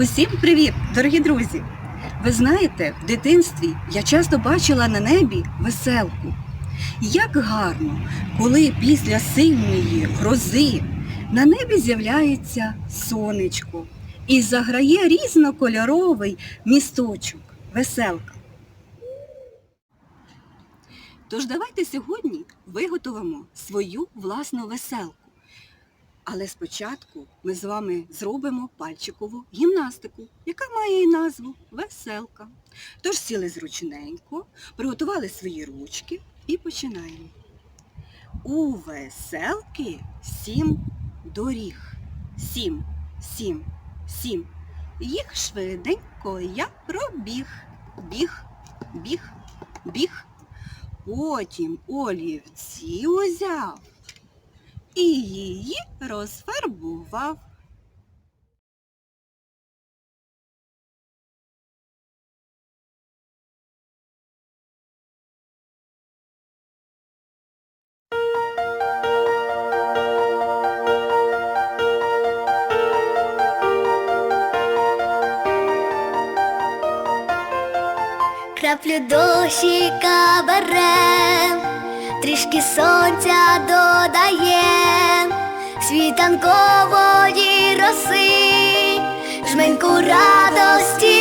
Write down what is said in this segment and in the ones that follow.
Усім привіт, дорогі друзі! Ви знаєте, в дитинстві я часто бачила на небі веселку. Як гарно, коли після сильної грози на небі з'являється сонечко і заграє різнокольоровий місточок, веселка. Тож давайте сьогодні виготовимо свою власну веселку. Але спочатку ми з вами зробимо пальчикову гімнастику, яка має і назву веселка. Тож сіли зручненько, приготували свої ручки і починаємо. У веселки сім доріг. Сім, сім, сім. Їх швиденько я пробіг. Біг, біг, біг. Потім олівці узяв і її розфарбував. Краплю дощика берем, трішки сонця додає, світанкової роси, жменьку радості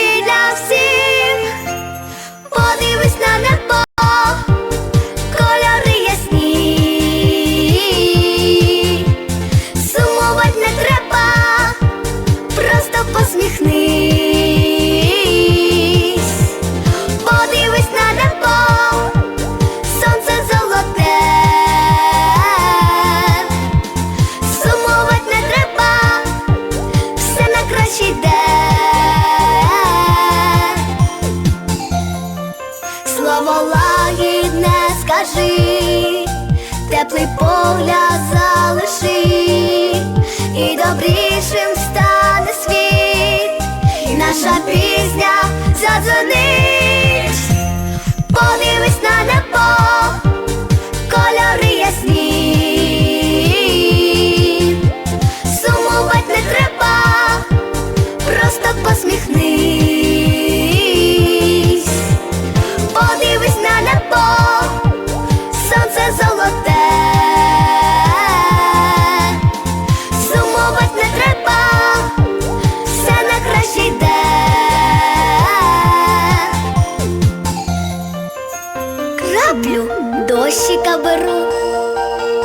краще. Слово лагідне скажи, теплий погляд дощика беру,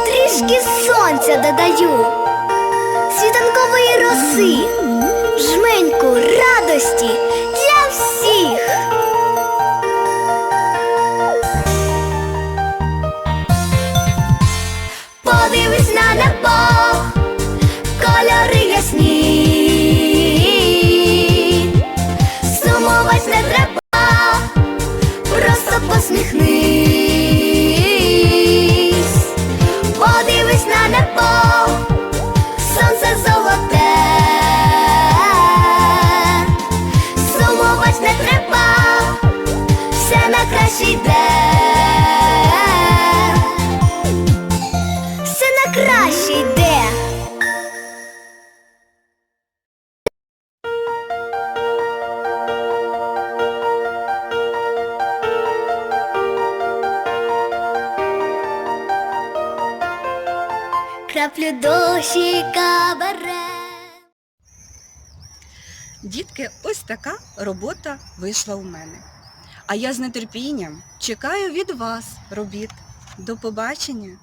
трішки сонця додаю, світанкової роси, жменьку радості для всіх. Подивись на небо, кольори ясні, подивись на небо, сонце Краплю дощика бере. Дітки, ось така робота вийшла у мене. А я з нетерпінням чекаю від вас робіт. До побачення!